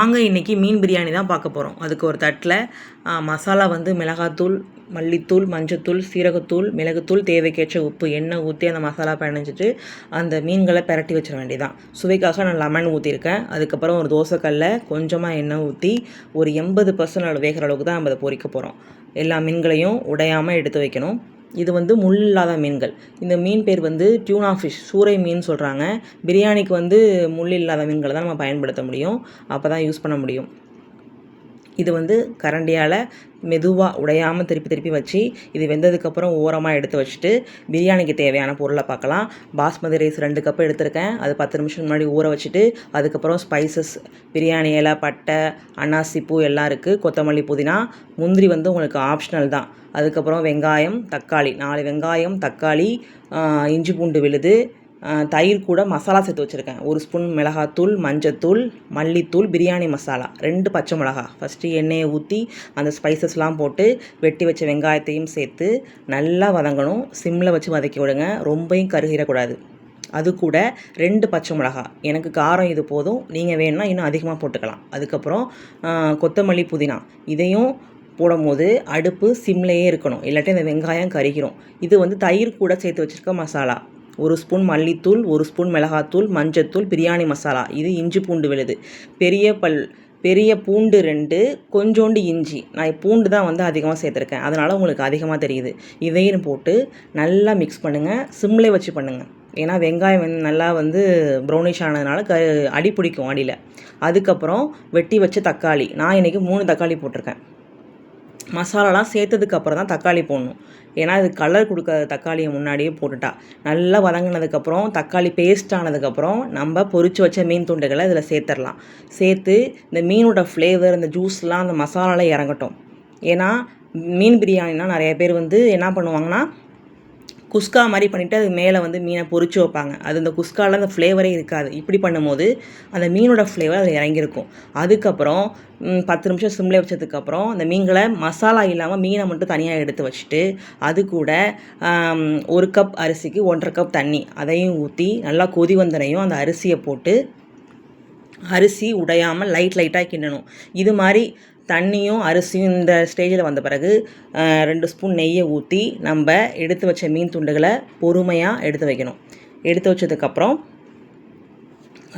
வாங்க இன்றைக்கி மீன் பிரியாணி தான் பார்க்க போகிறோம் அதுக்கு ஒரு தட்டில் மசாலா வந்து மிளகாத்தூள் மல்லித்தூள் மஞ்சத்தூள் சீரகத்தூள் மிளகுத்தூள் தேவைக்கேற்ற உப்பு எண்ணெய் ஊற்றி அந்த மசாலா பிணைஞ்சிட்டு அந்த மீன்களை பெரட்டி வச்சிட வேண்டியதான் சுவைக்காக நான் லெமன் ஊற்றிருக்கேன் அதுக்கப்புறம் ஒரு தோசைக்கல்ல கொஞ்சமாக எண்ணெய் ஊற்றி ஒரு எண்பது பர்சன்ட் வேகிற அளவுக்கு தான் நம்ம அதை பொறிக்க போகிறோம் எல்லா மீன்களையும் உடையாமல் எடுத்து வைக்கணும். இது வந்து முள் இல்லாத மீன்கள். இந்த மீன் பேர் வந்து டியூனா ஃபிஷ் சூறை மீன் சொல்கிறாங்க பிரியாணிக்கு வந்து முள் இல்லாத மீன்களை தான் நம்ம பயன்படுத்த முடியும். அப்போ தான் யூஸ் பண்ண முடியும். இது வந்து கரண்டியால் மெதுவாக உடையாமல் திருப்பி திருப்பி வச்சு இது வெந்ததுக்கப்புறம் ஓரமாக எடுத்து வச்சுட்டு பிரியாணிக்கு தேவையான பொருளை பார்க்கலாம். பாஸ்மதி ரைஸ் ரெண்டு கப்பு எடுத்திருக்கேன். அது பத்து நிமிஷம் முன்னாடி ஊற வச்சுட்டு அதுக்கப்புறம் ஸ்பைசஸ் பிரியாணி இலை பட்டை அன்னாசி பூ எல்லாம் இருக்குது கொத்தமல்லி புதினா முந்திரி வந்து உங்களுக்கு ஆப்ஷனல் தான். அதுக்கப்புறம் வெங்காயம் தக்காளி நாலு வெங்காயம் தக்காளி இஞ்சி பூண்டு விழுது தயிர் கூட மசாலா சேர்த்து வச்சுருக்கேன். ஒரு ஸ்பூன் மிளகாத்தூள் மஞ்சத்தூள் மல்லித்தூள் பிரியாணி மசாலா. ரெண்டு பச்சை மிளகா. ஃபஸ்ட்டு எண்ணெயை ஊற்றி அந்த ஸ்பைசஸ்லாம் போட்டு வெட்டி வச்ச வெங்காயத்தையும் சேர்த்து நல்லா வதங்கணும். சிம்மில் வச்சு வதக்கி விடுங்க. ரொம்பையும் கருகிடக்கூடாது அது கூட ரெண்டு பச்சை மிளகா. எனக்கு காரம் இது போதும். நீங்கள் வேணும்னா இன்னும் அதிகமாக போட்டுக்கலாம். அதுக்கப்புறம் கொத்தமல்லி புதினா. இதையும் போடும்போது அடுப்பு சிம்லேயே இருக்கணும். இல்லாட்டி இந்த வெங்காயம் கறிக்கிறோம் இது வந்து தயிர் கூட சேர்த்து வச்சுருக்க மசாலா. ஒரு ஸ்பூன் மல்லித்தூள் ஒரு ஸ்பூன் மிளகாத்தூள் மஞ்சத்தூள் பிரியாணி மசாலா. இது இஞ்சி பூண்டு விழுது. பெரிய பல் பெரிய பூண்டு ரெண்டு கொஞ்சோண்டு இஞ்சி. நான் பூண்டு தான் வந்து அதிகமாக சேர்த்துருக்கேன். அதனால் உங்களுக்கு அதிகமாக தெரியுது. இதையும் போட்டு நல்லா மிக்ஸ் பண்ணுங்கள் சிம்லே வச்சு பண்ணுங்கள் ஏன்னா வெங்காயம் வந்து நல்லா வந்து ப்ரௌனிஷ் ஆனதுனால க அடி பிடிக்கும் அடியில். அதுக்கப்புறம் வெட்டி வச்ச தக்காளி. நான் இன்றைக்கி மூணு தக்காளி போட்டிருக்கேன். மசாலாலாம் சேர்த்ததுக்கு அப்புறம் தான் தக்காளி போடணும். ஏன்னா இது கலர் கொடுக்காத தக்காளியை முன்னாடியே போட்டுட்டா. நல்லா வதங்கினதுக்கப்புறம் தக்காளி பேஸ்ட் ஆனதுக்கப்புறம் நம்ம பொறிச்சு வச்ச மீன் துண்டுகளை இதில் சேர்த்துடலாம். சேர்த்து இந்த மீனோட ஃப்ளேவர் இந்த ஜூஸ்லாம் அந்த மசாலாவில் இறங்கட்டும். ஏன்னா மீன் பிரியாணினா நிறைய பேர் வந்து என்ன பண்ணுவாங்கன்னா குஸ்கா மாதிரி பண்ணிவிட்டு அது மேலே வந்து மீனை பொறிச்சு வைப்பாங்க. அது அந்த குஸ்காவில் அந்த ஃப்ளேவரே இருக்காது. இப்படி பண்ணும்போது அந்த மீனோட ஃப்ளேவர் அதில் இறங்கியிருக்கும். அதுக்கப்புறம் பத்து நிமிஷம் சிம்லே வச்சதுக்கப்புறம் அந்த மீன்களை மசாலா இல்லாமல் மீனை மட்டும் தனியாக எடுத்து வச்சுட்டு அது கூட ஒரு கப் அரிசிக்கு ஒன்றரை கப் தண்ணி. அதையும் ஊற்றி நல்லா கொதி வந்தனையும் அந்த அரிசியை போட்டு அரிசி உடையாமல் லைட் லைட்டாக கிண்டணும் இது மாதிரி தண்ணியும் அரிசியும் இந்த ஸ்டேஜில் வந்த பிறகு ரெண்டு ஸ்பூன் நெய்யை ஊற்றி நம்ம எடுத்து வச்ச மீன் துண்டுகளை பொறுமையாக எடுத்து வைக்கணும். எடுத்து வச்சதுக்கப்புறம்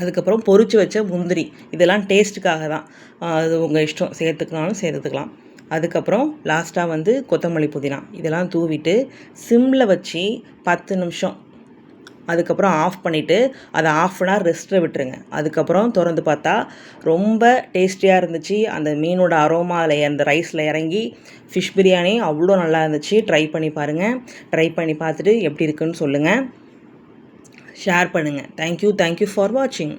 அதுக்கப்புறம் பொறிச்சு வச்ச முந்திரி. இதெல்லாம் டேஸ்ட்டுக்காக தான். அது உங்கள் இஷ்டம். சேர்த்துக்கினாலும் சேர்த்துக்கலாம். அதுக்கப்புறம் லாஸ்ட்டாக வந்து கொத்தமல்லி புதினா. இதெல்லாம் தூவிட்டு சிம்மில் வச்சு பத்து நிமிஷம் அதுக்கப்புறம் ஆஃப் பண்ணிவிட்டு அதை ஆஃப் அன் ஹவர் ரெஸ்ட்டில் விட்டுருங்க. அதுக்கப்புறம் திறந்து பார்த்தா ரொம்ப டேஸ்டியாக இருந்துச்சு. அந்த மீனோட அரோமா அதில் அந்த ரைஸில் இறங்கி ஃபிஷ் பிரியாணி அவ்வளோ நல்லா இருந்துச்சு. ட்ரை பண்ணி பாருங்கள் ட்ரை பண்ணி பார்த்துட்டு எப்படி இருக்குன்னு சொல்லுங்கள் ஷேர் பண்ணுங்கள் தேங்க்யூ தேங்க்யூ ஃபார் வாட்சிங்